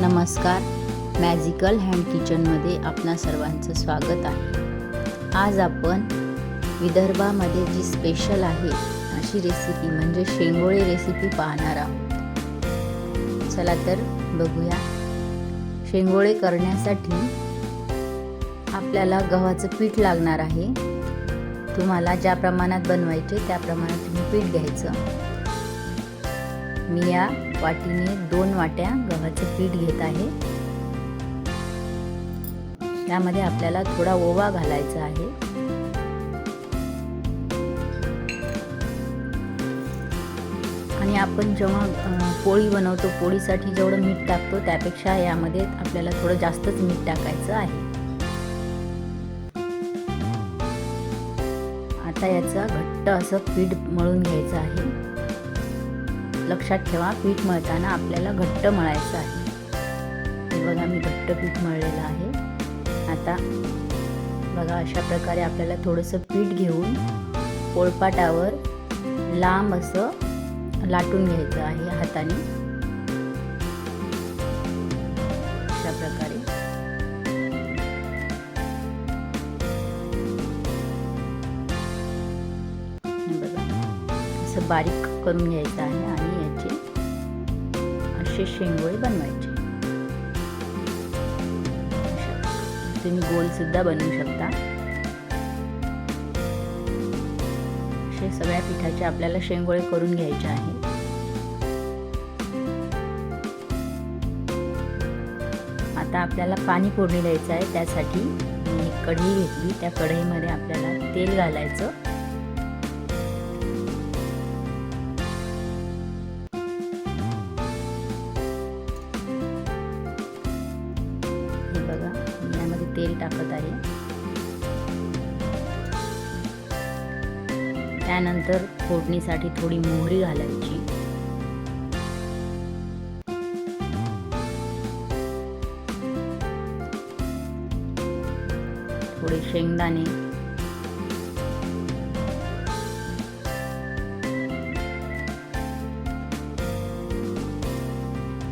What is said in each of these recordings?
नमस्कार. Magical hand किचनमध्ये आपणा सर्वांचं स्वागत आहे. आज आपण विदर्भामध्ये जी स्पेशल आहे अशी रेसिपी म्हणजे शेंगोळे रेसिपी पाहणार आहोत. चला तर बघूया. शेंगोळे करण्यासाठी आपल्याला गव्हाचं पीठ लागणार आहे. तुम्हाला ज्या प्रमाणात बनवायचे त्या प्रमाणात तुम्ही पीठ घ्यायचं. मी या वाटीने दोन वाट्या गव्हाचे पीठ घेत आहे. यामध्ये आपल्याला थोडा ओवा घालायचा आहे. आणि आपण जेव्हा पोळी बनवतो पोळीसाठी जेवढं मीठ टाकतो त्यापेक्षा यामध्ये आपल्याला थोडं जास्तच मीठ टाकायचं आहे. आता याचा घट्ट असं पीठ मळून घ्यायचं आहे. लक्षात ठेवा पीठ मळताना आपल्याला घट्ट मळायचं आहे. हे बघा मी घट्ट पीठ मळलेलं आहे. आता बघा अशा प्रकारे आपल्याला थोडंसं पीठ घेऊन पोळपाटावर लांब असं लाटून घ्यायचं आहे हाताने. अशा प्रकारे. बघा असं बारीक करून घ्यायचं आहे. असे शेंगोळे बनवायचे. तुम्ही गोल सुद्धा बनवू शकता. असे सगळ्या पिठाचे आपल्याला शेंगोळे करून घ्यायचे आहे. आता आपल्याला पाणी फोडणी द्यायचं आहे त्यासाठी मी एक कढई घेतली. त्या कढईमध्ये आपल्याला तेल घालायचं. तेल टाकत आहे. त्यानंतर फोडणीसाठी थोडी मोहरी घालायची. थोडे शेंगदाणे.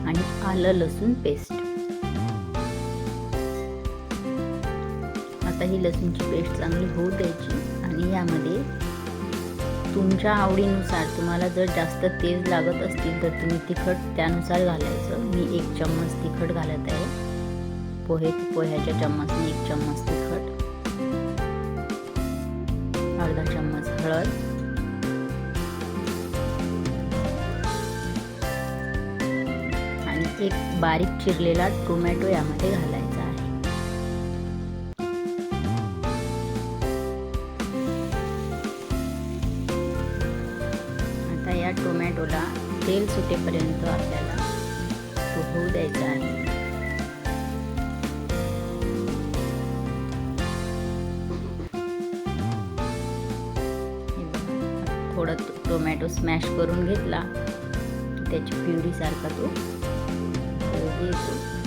आणि आलं लसूण पेस्ट. आता ही लसूणची पेस्ट चांगली होऊ द्यायची आणि यामध्ये तुमच्या आवडीनुसार तुम्हाला जर जास्त तेज लागत असतील तर तुम्ही तिखट त्यानुसार घालायचं. मी एक चम्मच तिखट घालत आहे. पोहे पोह्याच्या चम्मचने एक चम्मच तिखट. अर्धा चम्मच हळद. आणि एक बारीक चिरलेला टोमॅटो यामध्ये घालायचा. तेल सुटेपर्यंत आपल्याला तो होऊ द्यायचा आहे. थोडं टोमॅटो स्मॅश करून घेतला. त्याची प्युरीसारखा तो. येतो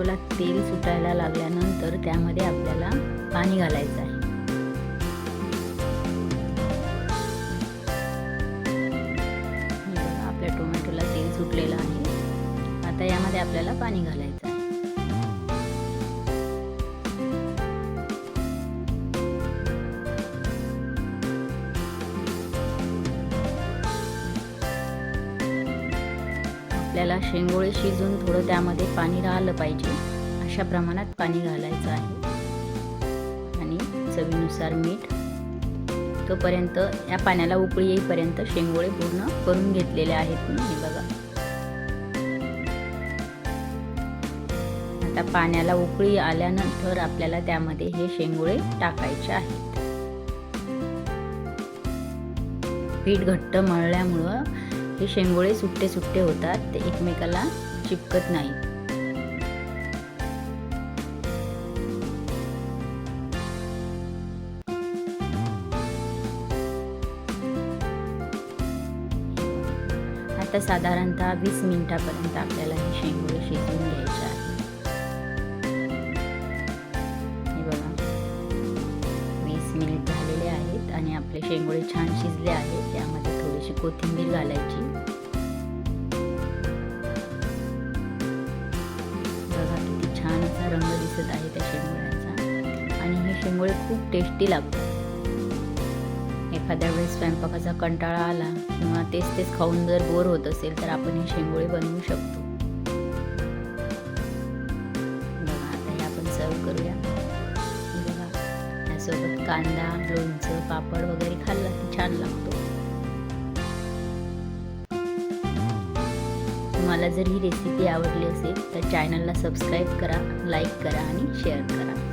टोमॅटोला तेल सुटायला लागल्यानंतर त्यामध्ये आपल्याला पाणी घालायचं आहे. आपल्या टोमॅटोला तेल सुटलेलं आहे. आता यामध्ये आपल्याला पाणी घालायचं आपल्याला शेंगोळे शिजून थोडं त्यामध्ये पाणी राहिलं पाहिजे. अशा प्रमाणात पाणी घालायचं आहे. आणि चवीनुसार मीठ. तोपर्यंत या पाण्याला उकळी येईपर्यंत शेंगोळे पूर्ण करून घेतलेले आहेत मी हे बघा. आता पाण्याला उकळी आल्यानंतर आपल्याला त्यामध्ये हे शेंगोळे टाकायचे आहेत. पीठ घट्ट मळल्यामुळं हे शेंगोळे सुट्टे सुट्टे होतात ते एकमेकाला चिपकत नाही. आता साधारणतः वीस मिनिटापर्यंत आपल्याला हे शेंगोळे शिजवून घ्यायचे आहे. वीस मिनिट झालेले आहेत आणि आपले शेंगोळे छान शिजले आहेत. त्यामध्ये थोडीशी कोथिंबीर घालायची. बघा किती छान असा रंग दिसत आहे त्या शेंगोळ्याचा आणि हे शेंगोळे खूप टेस्टी लागतात एखाद्या वेळेस स्वयंपाकाचा कंटाळा आला किंवा तेच तेच खाऊन जर बोर होत असेल तर आपण हे शेंगोळे बनवू शकतो. बघा आता हे आपण सर्व करूया. बघा त्यासोबत कांदा लोणचं पापड वगैरे खाल्ला की छान लागतो. तुम्हाला जर ही रेसिपी आवडली असेल तर चॅनलला सबस्क्राईब करा लाईक करा आणि शेअर करा.